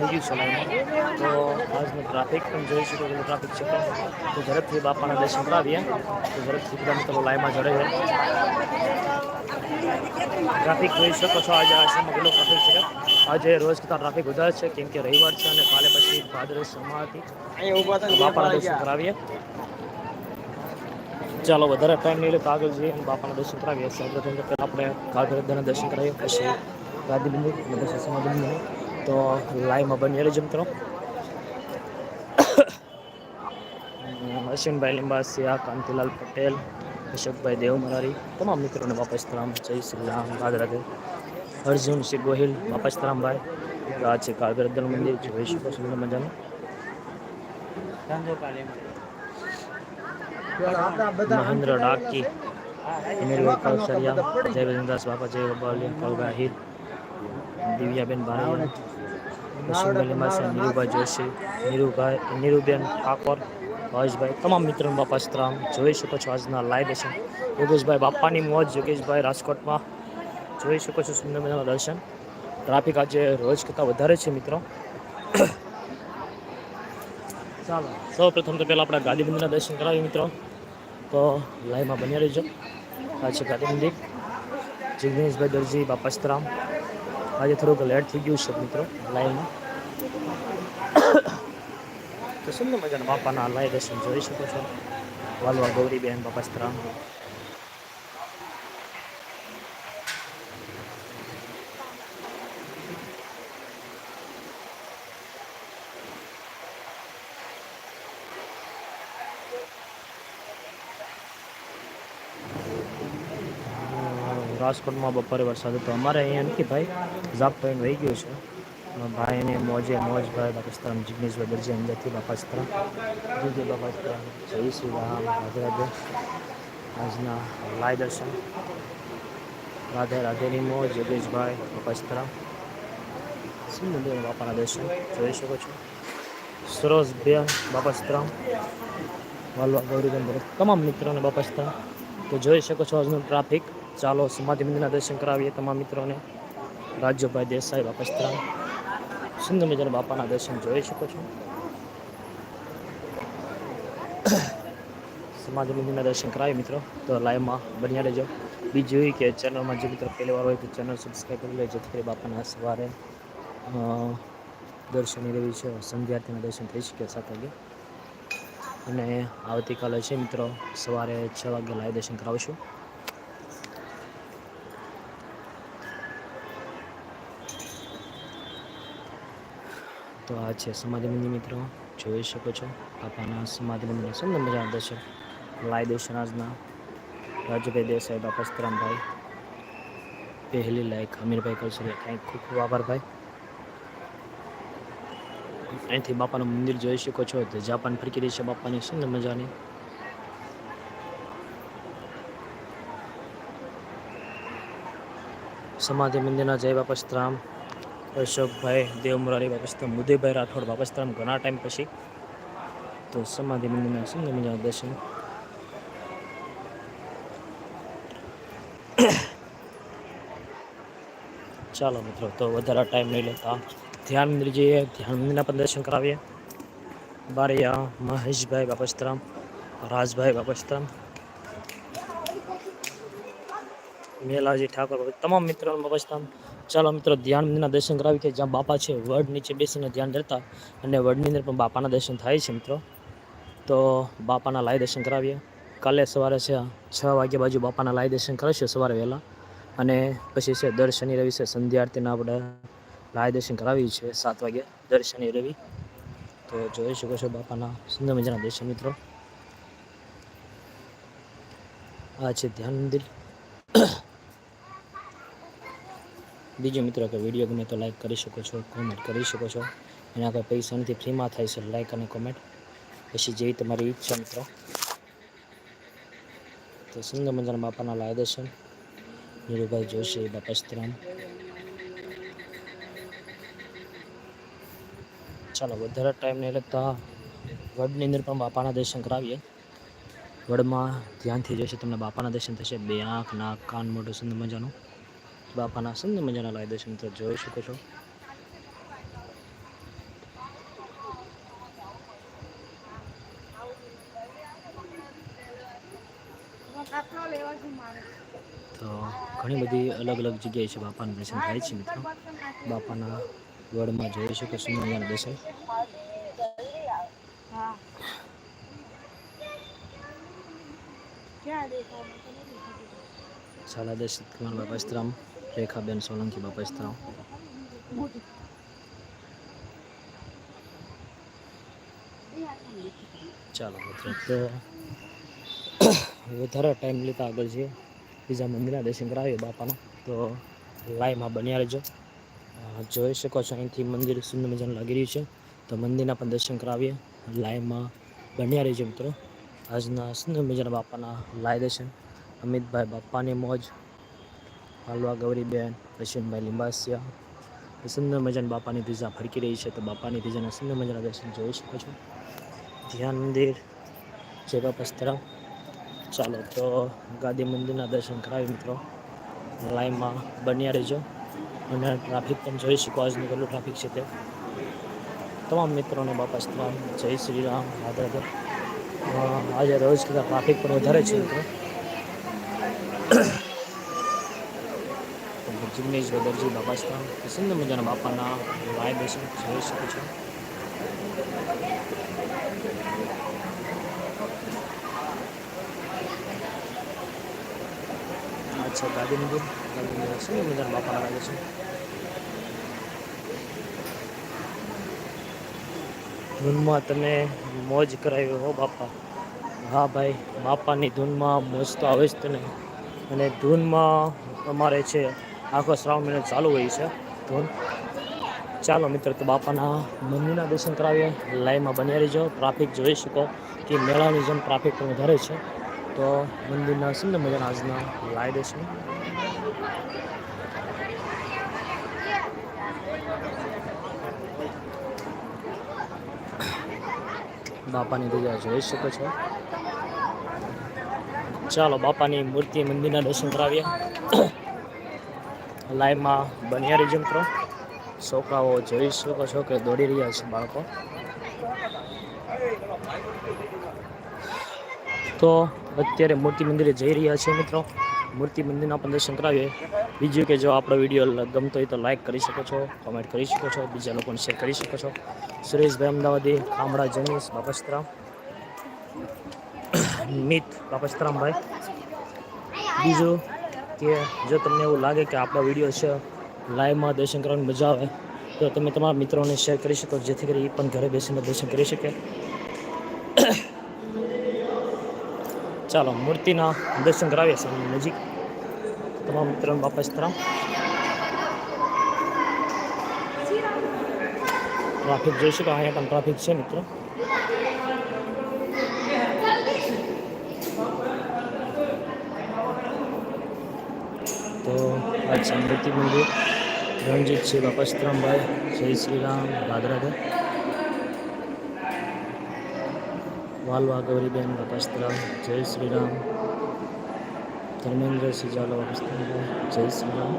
થઈ ગયું છે લાઈનમાં તો આજનું ટ્રાફિક પણ જોઈ શકો છો ટ્રાફિક છે તો ઝડપથી બાપાના દર્શન કરાવીએ તો ઝડપથી બધા મિત્રો લાઈનમાં જોડે છે ટ્રાફિક જોઈ શકો છો આજે આસામમાં કેટલો ટ્રાફિક છે આજે રોજ કરતાં ટ્રાફિક વધારે છે કેમ કે રવિવાર છે અને કાલે પછી ભાદરવી સમાથી બાપાના દર્શન કરાવીએ ચાલો વધારે ટાઈમ નહીં લે તો આગળ જઈએ અને બાપાના દર્શન કરાવીએ સૌપ્રથમ તો પહેલાં આપણે કાળભૈરવના દર્શન કરાવીએ પછી ગાદી બિંદુ અને પછી સમાધિ બિંદુ તો લાઈવમાં બની રહેજો મિત્રો અશ્વિનભાઈ લિંબાસિયા કાંતિલાલ પટેલ અશોકભાઈ દેવમરારી તમામ મિત્રોને વાપસ રામ જય શ્રી રામ રાધે રાધે અર્જુન શ્રી ગોહિલ વાપસ રામભાઈ આ છે કાળભૈરવદલ મંદિર જોઈ શકો છો મજાનું મહેન્દ્ર ડાકી અમીર કૌશલ્યા જય વેદનદાસ બાપા જય બાબા કળગા હિત દિવ્યાબેન ભાણિયા કુસુમભાઈ છે નીરુભાઈ જોશી નીરુભાઈ નીરુબેન ઠાકોર ભાવેશભાઈ તમામ મિત્રો બાપા સ્ત્રામ જોઈ શકો છો આજના લાઈવ દર્શન યોગેશભાઈ બાપાની મોજ, યોગેશભાઈ રાજકોટમાં. જોઈ શકો છો સુંદર મજાના દર્શન. ટ્રાફિક આજે રોજ કરતાં વધારે છે મિત્રો. ચાલો સૌ પ્રથમ તો પહેલાં આપણે ગાંધી મંદિરના દર્શન કરાવીએ મિત્રો. તો લાઈવમાં બન્યા રહેજો. આ છે ગાંધી મંદિર જિગ્નેશભાઈ દરજી બાપા સ્તરામ આજે થોડુંક લેટ થઈ ગયું છે મિત્રો લાઈન તો સુંદર મજાના? બાપાના લાઈવ દર્શન જોઈ શકો છો. વાલવા ગૌરીબેન, બાપા સ્તરામ રાજકોટમાં બપોરે વરસાદ હતો. અમારે અહીંયા નથી ભાઈ, ઝાપ પડીને વહી ગયું છે. અ ભાઈને મોજે મોજ ભાઈ પાકિસ્તાન જિગ્નેશભાઈ દરજી અંદરથી બાપાસ્તરા જીજે જય જય શ્રી રામ. રાધે આજના લાય દર્શન. રાધે રાધેની મોજ જગેશભાઈ બાપાસ્તરા સુંદર મંદિર બાપાના દર્શન? જોઈ શકો છો. સરોજ બે બાપાસ્તરામ વાલવા ગૌરીબેન તમામ મિત્રોને બાપાસ્તરા તો જોઈ શકો છો આજનું ટ્રાફિક ચાલો સમાધિ મંદિરના દર્શન કરાવીએ તમામ મિત્રોને. રાજ્યભાઈ દેસાઈ બાપસ્ત્રા સુંદર મજાના બાપાના દર્શન જોઈ શકો છો. સમાધિ મંદિરના દર્શન કરાવીએ મિત્રો. તો લાઈવમાં બન્યા રહેજો. બીજું કે ચેનલમાં જે મિત્રો પહેલી વાર હોય તો ચેનલ સબસ્ક્રાઈબ કરી લેજો. જેથી કરી બાપાના સવારે. દર્શન રહેવી છે. સંધ્યાર્થીના દર્શન થઈ શકે વાગે. અને આવતીકાલે છે મિત્રો, સવારે છ વાગે લાઈવ દર્શન કરાવશું. તો આ છે સમાધિ મંદિર મિત્રો. જોઈ શકો છો, બાપાના સમાધિ મંદિર સુંદર મજાના દર્શન દર્શન આજના રાજુભાઈ દેસાઈ, બાપા સ્તરામભાઈ પહેલી લાયક અમીરભાઈ કલસરિયા. થેન્ક ખૂબ ખૂબ આભાર ભાઈ. અહીંથી બાપાનું મંદિર જોઈ શકો છો. તો જાપાન ફરકી રહી છે બાપાની. સુંદર મજાની? સમાધિ મંદિરના જય બાપસ્તરામ અશોકભાઈ દેવ મુરારી બાપસ્તરામ ઉદયભાઈ રાઠોડ બાપસ્તરામ ઘણા ટાઈમ પછી. તો સમાધિ મંદિરના સુંદર મજાના દર્શન. ચાલો મિત્રો, તો વધારે ટાઈમ નહીં લેતા. ધ્યાન મંદિર જઈએ ધ્યાન મંદિરના પણ દર્શન કરાવીએ. બારિયા, મહેશભાઈ બાપસ્તરામ રાજભાઈ બાપસ્તરામ મેલાજી ઠાકોર વગેરે તમામ મિત્રોને બાપસ્તરામ ચાલો મિત્રો, ધ્યાન મંદિરના દર્શન કરાવી કે જ્યાં બાપા છે, વડ નીચે બેસીને ધ્યાન ધરતા અને વડની અંદર પણ બાપાના દર્શન થાય છે મિત્રો. તો બાપાના લાય દર્શન કરાવીએ. કાલે સવારે છે, છ વાગ્યા બાજુ બાપાના લાય દર્શન કરાવીશું સવારે વહેલા. અને પછી છે, દર શનિ રવિ છે, સંધ્યા આરતીના આપણે લાય દર્શન કરાવી છે સાત વાગે, દર શનિ રવિ તો જોઈ શકો છો બાપાના સુંદર મજાના દર્શન મિત્રો. આ છે ધ્યાન મંદિર. બીજું મિત્રો કે વીડિયો ગમે તો લાઈક કરી શકો છો કોમેન્ટ કરી શકો છો. એના કોઈ પૈસા નથી ફ્રીમાં થાય છે લાઈક અને કોમેન્ટ પછી જેવી તમારી ઈચ્છા મિત્રો. તો સુંદર મજાના બાપાના લાય દર્શન. નીરુભાઈ જોશી બાપસ્તરામ ચાલો, વધારે ટાઈમ નહીં લગતા વડની અંદર પણ બાપાના દર્શન કરાવીએ. વડમાં ધ્યાનથી જોશે તમને બાપાના દર્શન થશે. બે આંખ, નાક, કાન, મોઢું, સુંદર મજાનું. બાપાના સુંદર મજાના લાવી દઈશું મિત્રો જોઈ શકો છો. તો ઘણી બધી અલગ અલગ જગ્યાએ છે બાપાનું દર્શન થાય છે મિત્રો. બાપાના વડમાં જોઈ શકો સુંદર મજાનું દર્શન શાલા દર્શિત કુમાર બાબા રેખાબેન સોલંકી બાપાસ્તરામ ચાલો મિત્રો તો વધારે ટાઈમ લેતા આગળ છે બીજા મંદિરના દર્શન કરાવીએ બાપાના તો લાઈવમાં બન્યા રહેજો જોઈ શકો છો અહીંથી મંદિર સુંદર મજાનું લાગી રહ્યું છે તો મંદિરના પણ દર્શન કરાવીએ લાઈવમાં બન્યા રહેજો મિત્રો આજના સુંદર મજાના બાપાના લાઈવ દર્શન અમિતભાઈ બાપાની મોજ હાલવા ગૌરીબેન રશનભાઈ લિંબાસિયા. સુંદર મજાની બાપાની ધીજા ફરકી રહી છે, તો બાપાની ધજાના સુંદર મજાના દર્શન જોઈ શકો છો. ધ્યાન મંદિર જેવા બાપા ચાલો તો ગાદી મંદિરના દર્શન કરાવી મિત્રો. લાઈનમાં બન્યા રહેજો. અને ટ્રાફિક પણ જોઈ શકો, આજનું કેટલું ટ્રાફિક છે તે. તમામ મિત્રોને બાપા સ્તરામ, જય શ્રી રામ રાધે આજે રોજ કરતાં ટ્રાફિક પણ વધારે છે મિત્રો તો જિગ્નેશ વદરજી બાપા સ્તરામ સુંદર મજાના બાપાના લાઈવ દર્શન જોઈ શકો છો. અચ્છા ગાંધી મંદિર ગાંધી મજાના બાપાના લાગે છે ધૂનમાં તમે મોજ કરાવી હો બાપા. હા ભાઈ, બાપાની ધૂનમાં મોજ તો આવે જ તને. અને ધૂનમાં અમારે છે આખો શ્રાવણ મહિનો ચાલુ હોય છે. ધૂન ચાલો મિત્ર, તો બાપાના મંદિરના દર્શન કરાવીએ. લાઈનમાં બન્યા રહીજો. ટ્રાફિક જોઈ શકો કે મેળાની જેમ ટ્રાફિક પણ વધારે છે. તો મંદિરના સુંદર મજાના આજના લાઈવ દઈશું બાપાની રજા જોઈ શકો છો. ચાલો બાપાની મૂર્તિ મંદિરના દર્શન કરાવીએ. લાઈવમાં બન્યા રહેજો મિત્રો. છોકરાઓ જોઈ શકો છો કે દોડી રહ્યા છે બાળકો. તો અત્યારે મૂર્તિ મંદિરે જઈ રહ્યા છે મિત્રો. મૂર્તિ મંદિરના પણ દર્શન કરાવીએ. બીજું કે જો આપણો વીડિયો ગમતો હોય તો લાઇક કરી શકો છો કમેન્ટ કરી શકો છો, બીજા લોકોને શેર કરી શકો છો. સુરેશભાઈ અમદાવાદી ખામડા જનીશ બાપસ્તરામ. મિત બાપસ્તરામભાઈ. બીજું કે જો તમને એવું લાગે કે આપણો વીડિયો છે લાઈવમાં દર્શન કરવાની મજા આવે, તો તમે તમારા મિત્રોને શેર કરી શકો, જેથી કરી એ પણ ઘરે બેસીને દર્શન કરી શકે. ચાલો, મૂર્તિના દર્શન કરાવીએ છીએ નજીક. તમામ મિત્રોને વાપસ તરફ ટ્રાફિક જોઈ શકો, અહીંયા પણ ટ્રાફિક છે મિત્રો. તો આજ સમૃદ્ધિ મંદિર રણજીત છે બાપસ્તરામભાઈ, જય શ્રી રામ રાધે રાધે વાલવા ગૌરીબેન બાપસ્તરામ, જય શ્રી રામ ધર્મેન્દ્રસિંહ ઝાલા બાપસ્તરામભાઈ, જય શ્રી રામ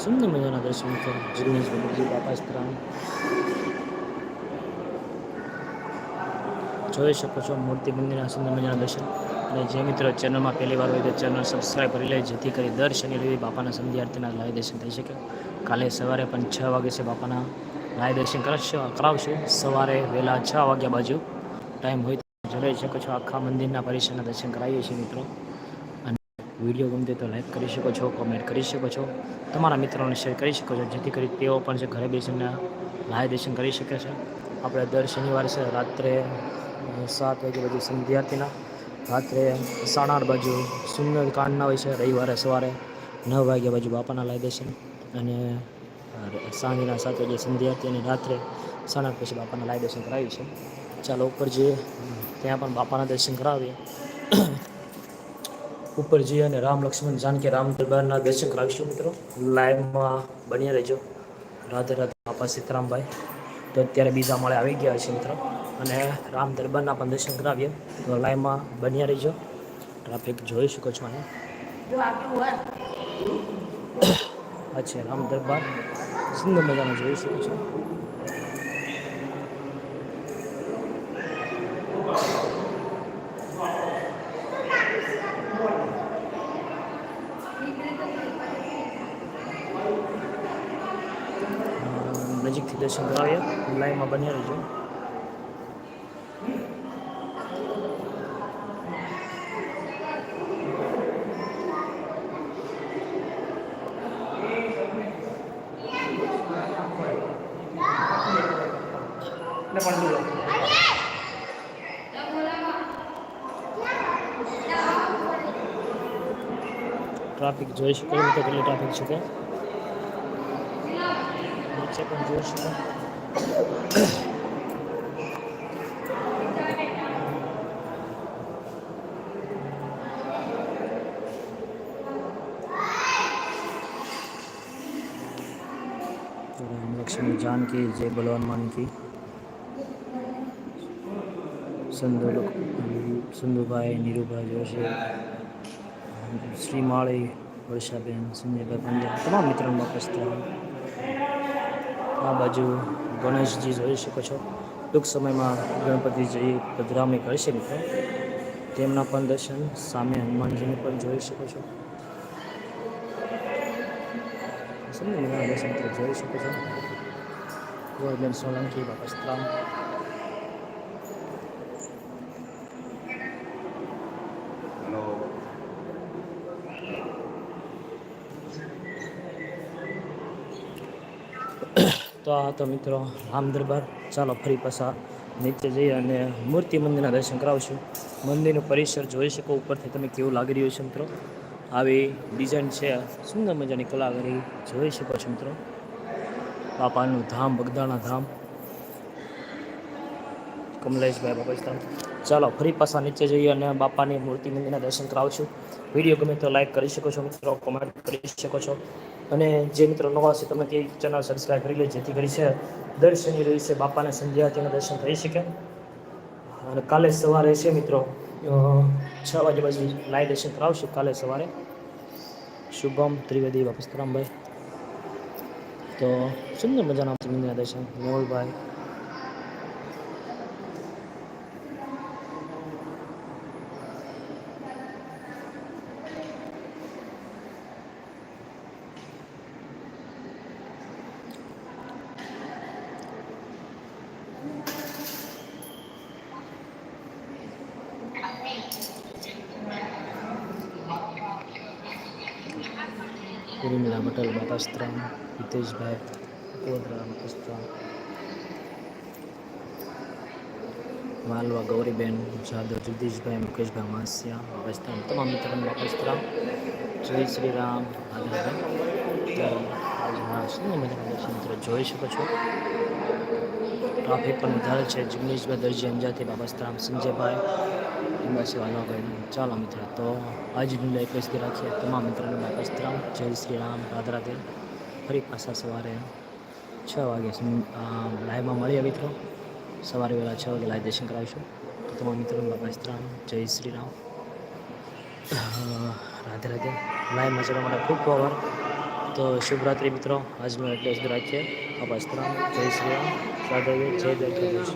સુંદર મજાના દર્શન કરો જિગ્નેશ બાપુજી બાપસ્તરામ. જોઈ શકો છો મૂર્તિ મંદિરના સુંદર મજાના દર્શન. અને જે મિત્રો ચેનલમાં પહેલી વાર હોય તો ચેનલ સબસ્ક્રાઈબ કરી લે જેથી કરી દર શનિ રવિ બાપાના સંધ્યા આરતીના લાઈવ દર્શન થઈ શકે. કાલે સવારે પણ છ વાગે છે બાપાના લાઈવ દર્શન કરાવશો, કરાવશું. સવારે વહેલા છ વાગ્યા બાજુ ટાઈમ હોય તો જોઈ શકો છો આખા મંદિરના પરિસરના દર્શન કરાવીએ છીએ મિત્રો. અને વીડિયો ગમતે તો લાઈક કરી શકો છો કોમેન્ટ કરી શકો છો. તમારા મિત્રોને શેર કરી શકો છો, જેથી કરી તેઓ પણ છે ઘરે બેસીને લાઈવ દર્શન કરી શકે છે. આપણે દર શનિવારે રાત્રે સાત વાગે બાજુ સંધ્યાર્થીના રાત્રે આઠ બાજુ સુંદર કાંડના હોય છે, રવિવારે સવારે નવ વાગ્યા બાજુ બાપાના લાઈ દર્શન અને સાંજના સાત વાગે સંધ્યાર્થી અને રાત્રે સાડા પછી બાપાના લાય દર્શન કરાવી છે. ચાલો, ઉપર જઈએ. ત્યાં પણ બાપાના દર્શન કરાવીએ. ઉપર જઈએ અને રામ લક્ષ્મણ જાનકી રામ દરબારના દર્શન કરાવીશું મિત્રો. લાઈવમાં બન્યા રહેજો. રાધે રાધે બાપા સીતારામભાઈ. તો અત્યારે બીજા માળે આવી ગયા છે મિત્રો. અને રામ દરબારના પણ દર્શન કરાવીએ. તો લાઈનમાં બન્યા રહીજો. ટ્રાફિક જોઈ શકો છો અહીંયા અચ્છા રામ દરબાર. સુંદર મજાનું જોઈ શકો છો. નજીકથી દર્શન કરાવીએ. લાઈનમાં બન્યા રહીજો. ટ્રાફિક જોઈ શકો છો તો કેટલી ટ્રાફિક છે ત્યાં નીચે પણ જોઈ શકો રામ લક્ષ્મણ जानकी जय बलवान मान की સંધુ સંધુભાઈ નીરુભાઈ જોશી શ્રી માળી વર્ષાબેન, સંજયભાઈ પંડ્યા, તમામ મિત્રોનો ઉપસ્થિત આ બાજુ ગણેશજી જોઈ શકો છો. ટૂંક સમયમાં ગણપતિજી પધરામણી કરશે મિત્રો. તેમના પણ દર્શન સામે હનુમાનજીને પણ જોઈ શકો છો. સુંદર દર્શન જોઈ શકો છો. સોલંકી બાપસ્ત્રામ તો આ તો મિત્રો રામ દરબાર. ચાલો ફરી પાછા નીચે જઈ અને મૂર્તિ મંદિરના દર્શન કરાવશું. મંદિરનું પરિસર જોઈ શકો, ઉપરથી તમે કેવું લાગી રહ્યું છે મિત્રો? આવી ડિઝાઇન છે, સુંદર મજાની કલાકારી જોઈ શકો છો મિત્રો. બાપાનું ધામ બગદાણા ધામ. કમલેશભાઈ બાપા ધામ ચાલો, ફરી પાછા નીચે જઈએ અને બાપાની મૂર્તિ મંદિરના દર્શન કરાવશું. વીડિયો ગમે તો લાઈક કરી શકો છો મિત્રો કોમેન્ટ કરી શકો છો. અને જે મિત્રો નવા છે તમે તે ચેનલ સબસ્ક્રાઈબ કરી લે જેથી કરી છે દર શનિ રહી છે બાપાના સંધ્યા તેના દર્શન થઈ શકે. અને કાલે સવારે છે મિત્રો છ વાગે બાજુ લાઈવ દર્શન કરાવશું કાલે સવારે. શુભમ ત્રિવેદી બાપસ્તરામભાઈ તો, સુંદર મજાના મંદિરના દર્શન, મેહુલભાઈ. પટેલ બાપાસ્ત્રામ હિતેશભાઈ કોદરા બાપાસ્ત્રામ વાલવા ગૌરીબેન જાદવ જગદીશભાઈ મુકેશભાઈ માસિયા બાપાસ્ત્રામ તમામ મિત્રોને બાપાસ્ત્રામ જય શ્રી રામ મિત્રો જોઈ શકો છો ટ્રાફિક પણ વધારે છે જિગ્નેશભાઈ દરજી અંજાથી બાબાસ્ત્રામ સંજયભાઈ એમ્બાસી વાલાભાઈ ચાલો મિત્રો તો આજની લાઈફ સુધી રાખીએ તમામ મિત્રોને બાબાસ્ત્રામ જય શ્રી રામ રાધે રાધે ફરી પાછા સવારે છ વાગે લાઈવમાં મળીએ મિત્રો સવારે વહેલા છ વાગે લાઈવ દર્શન કરાવીશું તો તમામ મિત્રોને બાબાસ્ત્રામ જય શ્રી રામ અ, રાધે રાધે લાઈવમાં જવા માટે ખૂબ ખૂબ આભાર તો શુભરાત્રિ મિત્રો આજનું એટલે જ રાખીએ બાબાસ્ત્રામ જય શ્રી રામ રાધે રાધે જય દ્વારકાધીશ